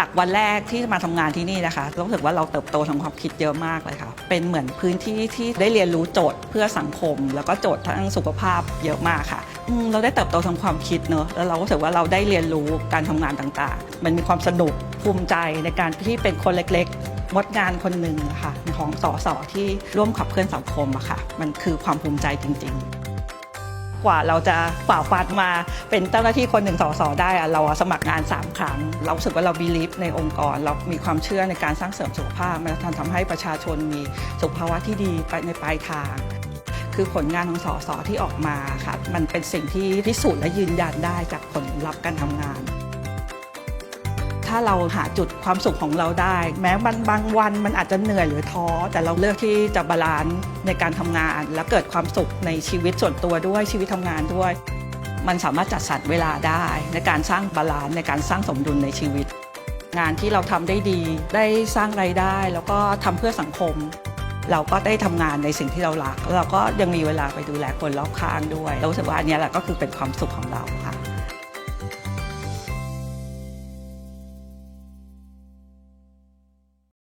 จากวันแรกที่มาทำงานที่นี่นะคะรู้สึกว่าเราเติบโตทางความคิดเยอะมากเลยค่ะ เป็นเหมือนพื้นที่ที่ได้เรียนรู้โจทย์เพื่อสังคม แล้วก็โจทย์ทางสุขภาพเยอะมากค่ะ เราได้เติบโตทางความคิดเนอะแล้วเราก็รู้สึกว่าเราได้เรียนรู้การทำงานต่างๆ มันมีความสนุกภูมิใจในการที่เป็นคนเล็กๆมดงานคนหนึ่งะค่ะของสสที่ร่วมขับเคลื่อนสังคมอะค่ะ มันคือความภูมิใจจริง ๆ กว่าเราจะฝ่าฟันมาเป็นเจ้าหน้าที่คนหนึ่งสสได้อะเราสมัครงาน 3 ครั้ง เราสึกว่าเราบีลีฟในองค์กร เรามีความเชื่อในการสร้างเสริมสุขภาพมันทำให้ประชาชนมีสุขภาวะที่ดีไปในปลายทาง คือผลงานของสสที่ออกมาค่ะมันเป็นสิ่งที่พิสูจน์และยืนยันได้จากผลลัพธ์การทำงาน ถ้าเราหาจุดความสุขของเราได้ แม้มันบางวันมันอาจจะเหนื่อยหรือท้อ แต่เราเลือกที่จะบาลานซ์ในการทำงาน และเกิดความสุขในชีวิตส่วนตัวด้วยชีวิตทำงานด้วย มันสามารถจัดสรรเวลาได้ ในการสร้างบาลานซ์ในการสร้างสมดุลในชีวิต งานที่เราทำได้ดี ได้สร้างไรายได้ แล้วก็ทำเพื่อสังคม เราก็ได้ทำงานในสิ่งที่เรารักแล้วเราก็ยังมีเวลาไปดูแลคนรอบข้างด้วยเรารู้สึกว่าอันนี้แหละก็คือเป็นความสุขของเราค่ะ